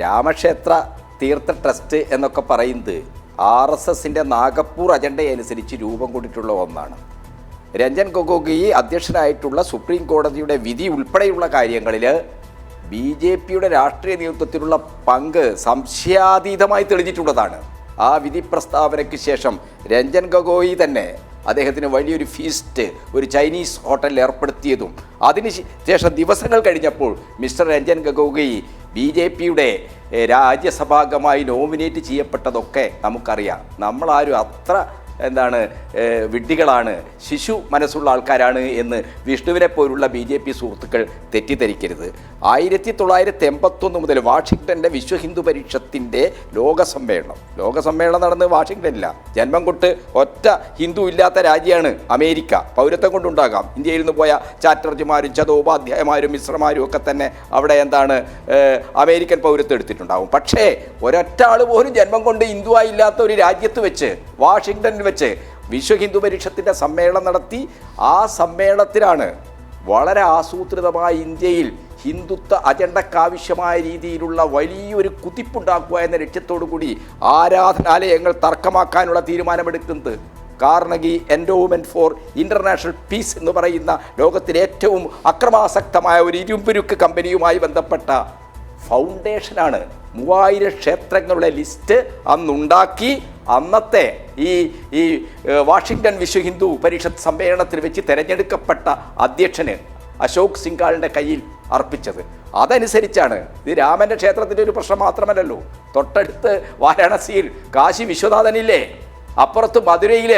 രാമക്ഷേത്ര തീർത്ഥ ട്രസ്റ്റ് എന്നൊക്കെ പറയുന്നത് ആർ എസ് എസിന്റെ നാഗപ്പൂർ അജണ്ടയനുസരിച്ച് രൂപം കൊണ്ടിട്ടുള്ള ഒന്നാണ്. രഞ്ജൻ ഗൊഗോഗി അധ്യക്ഷനായിട്ടുള്ള സുപ്രീം കോടതിയുടെ വിധി ഉൾപ്പെടെയുള്ള കാര്യങ്ങളിൽ ബി ജെ പിയുടെ രാഷ്ട്രീയ നേതൃത്വത്തിലുള്ള പങ്ക് സംശയാതീതമായി തെളിഞ്ഞിട്ടുള്ളതാണ്. ആ വിധി പ്രസ്താവനയ്ക്ക് ശേഷം രഞ്ജൻ ഗൊഗോയി തന്നെ അദ്ദേഹത്തിന് വലിയൊരു ഫീസ്റ്റ് ഒരു ചൈനീസ് ഹോട്ടലിൽ ഏർപ്പെടുത്തിയതും. അതിന് ശേഷം ദിവസങ്ങൾ കഴിഞ്ഞപ്പോൾ mister Ranjan Gogoi B J പിയുടെ രാജ്യസഭാംഗമായി നോമിനേറ്റ് ചെയ്യപ്പെട്ടതൊക്കെ നമുക്കറിയാം. നമ്മളാരും അത്ര എന്താണ് വിഡ്ഢികളാണ് ശിശു മനസ്സുള്ള ആൾക്കാരാണ് എന്ന് വിഷ്ണുവിനെ പോലുള്ള ബി ജെ പി സുഹൃത്തുക്കൾ തെറ്റിദ്ധരിക്കരുത്. ആയിരത്തി തൊള്ളായിരത്തി എൺപത്തൊന്ന് മുതൽ വാഷിങ്ടന്റെ വിശ്വ ഹിന്ദു പരിഷത്തിന്റെ ലോകസമ്മേളനം. ലോകസമ്മേളനം നടന്ന് വാഷിങ്ടനില്ല ജന്മം കൊണ്ട് ഒറ്റ ഹിന്ദു ഇല്ലാത്ത രാജ്യമാണ് അമേരിക്ക. പൗരത്വം കൊണ്ടുണ്ടാകാം. ഇന്ത്യയിൽ നിന്ന് പോയ ചാറ്റർജിമാരും ചതോപാധ്യായമാരും മിശ്രമാരും ഒക്കെ തന്നെ അവിടെ എന്താണ് അമേരിക്കൻ പൗരത്വം എടുത്തിട്ടുണ്ടാകും പക്ഷേ ഒരൊറ്റ ആൾ പോലും ജന്മം കൊണ്ട് ഹിന്ദുവായില്ലാത്ത ഒരു രാജ്യത്ത് വെച്ച് വാഷിങ്ടണിൽ വെച്ച് വിശ്വ ഹിന്ദു പരിഷത്തിന്റെ സമ്മേളനം നടത്തി. ആ സമ്മേളനത്തിലാണ് വളരെ ആസൂത്രിതമായ ഇന്ത്യയിൽ ഹിന്ദുത്വ അജണ്ടക്കാവശ്യമായ രീതിയിലുള്ള വലിയൊരു കുതിപ്പുണ്ടാക്കുക എന്ന ലക്ഷ്യത്തോടു കൂടി ആരാധനാലയങ്ങൾ തർക്കമാക്കാനുള്ള തീരുമാനമെടുക്കുന്നത്. Carnegie endowment for international peace എന്ന് പറയുന്ന ലോകത്തിലെ ഏറ്റവും അക്രമാസക്തമായ ഒരു ഇരുമ്പുരുക്ക് കമ്പനിയുമായി ബന്ധപ്പെട്ട ഫൗണ്ടേഷനാണ് മൂവായിരം ക്ഷേത്രങ്ങളുടെ ലിസ്റ്റ് അന്നുണ്ടാക്കി അന്നത്തെ ഈ ഈ വാഷിങ്ടൺ വിശ്വ ഹിന്ദു പരിഷത്ത് സമ്മേളനത്തിൽ വെച്ച് തിരഞ്ഞെടുക്കപ്പെട്ട അധ്യക്ഷന് അശോക് സിംഗാളിന്റെ കയ്യിൽ അർപ്പിച്ചത്. അതനുസരിച്ചാണ്. ഇത് രാമന്റെ ക്ഷേത്രത്തിന്റെ ഒരു പ്രശ്നം മാത്രമല്ലല്ലോ. തൊട്ടടുത്ത് വാരാണസിയിൽ കാശി വിശ്വനാഥനില്ലേ? അപ്പുറത്ത് മധുരയിൽ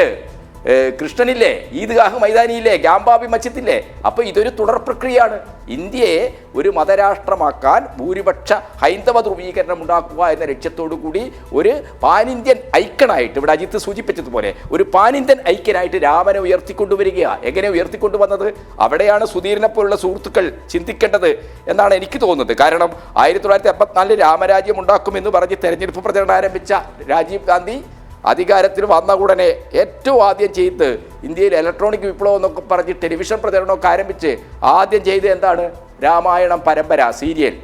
കൃഷ്ണനില്ലേ ഈദ്ഗാഹ് മൈതാനിയില്ലേ ഗ്യാമ്പാബി മച്ചിത്തില്ലേ അപ്പോൾ ഇതൊരു തുടർ പ്രക്രിയയാണ്. ഇന്ത്യയെ ഒരു മതരാഷ്ട്രമാക്കാൻ ഭൂരിപക്ഷ ഹൈന്ദവ ധ്രുവീകരണം ഉണ്ടാക്കുക എന്ന ലക്ഷ്യത്തോടു കൂടി ഒരു പാനിന്ത്യൻ ഐക്കണായിട്ട് ഇവിടെ അജിത്ത് സൂചിപ്പിച്ചതുപോലെ ഒരു പാനിന്ത്യൻ ഐക്യനായിട്ട് രാമനെ ഉയർത്തിക്കൊണ്ടുവരികയാണ്. എങ്ങനെ ഉയർത്തിക്കൊണ്ടുവന്നത്? അവിടെയാണ് സുധീരനെ പോലുള്ള സുഹൃത്തുക്കൾ ചിന്തിക്കേണ്ടത് എന്നാണ് എനിക്ക് തോന്നുന്നത്. കാരണം ആയിരത്തി തൊള്ളായിരത്തി എൺപത്തിനാലിൽ രാമരാജ്യം ഉണ്ടാക്കുമെന്ന് പറഞ്ഞ് തെരഞ്ഞെടുപ്പ് പ്രചരണം ആരംഭിച്ച രാജീവ് ഗാന്ധി അധികാരത്തിൽ വന്ന ഉടനെ ഏറ്റവും ആദ്യം ചെയ്ത് ഇന്ത്യയിൽ ഇലക്ട്രോണിക് വിപ്ലവം എന്നൊക്കെ പറഞ്ഞ് ടെലിവിഷൻ പ്രചരണമൊക്കെ ആരംഭിച്ച് ആദ്യം ചെയ്ത് എന്താണ്? രാമായണം പരമ്പര സീരിയൽ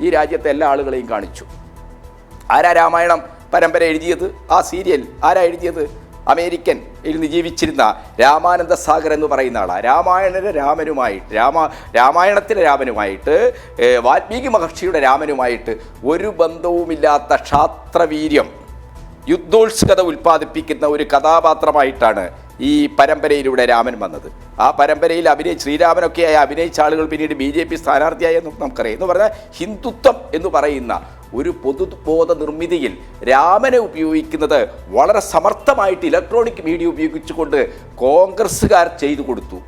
ഈ രാജ്യത്തെ എല്ലാ ആളുകളെയും കാണിച്ചു. ആരാ രാമായണം പരമ്പര എഴുതിയത്? ആ സീരിയൽ ആരാ എഴുതിയത്? അമേരിക്കൻ ഇരുന്ന് ജീവിച്ചിരുന്ന രാമാനന്ദ സാഗർ എന്ന് പറയുന്ന ആളാണ് രാമായണ രാമനുമായിട്ട് രാമ രാമായണത്തിലെ രാമനുമായിട്ട് വാൽമീകി മഹർഷിയുടെ രാമനുമായിട്ട് ഒരു ബന്ധവുമില്ലാത്ത ക്ഷാത്രവീര്യം യുദ്ധോത്സുകത ഉൽപ്പാദിപ്പിക്കുന്ന ഒരു കഥാപാത്രമായിട്ടാണ് ഈ പരമ്പരയിലൂടെ രാമൻ വന്നത്. ആ പരമ്പരയിൽ അഭിനയിച്ച് ശ്രീരാമനൊക്കെയായി അഭിനയിച്ച ആളുകൾ പിന്നീട് ബി ജെ പി സ്ഥാനാർത്ഥിയായെന്ന് നമുക്കറിയാം. എന്ന് പറഞ്ഞാൽ ഹിന്ദുത്വം എന്ന് പറയുന്ന ഒരു പൊതുബോധ നിർമ്മിതിയിൽ രാമനെ ഉപയോഗിക്കുന്നത് വളരെ സമർത്ഥമായിട്ട് ഇലക്ട്രോണിക് മീഡിയ ഉപയോഗിച്ചുകൊണ്ട് കോൺഗ്രസ്സുകാർ ചെയ്തു കൊടുത്തു.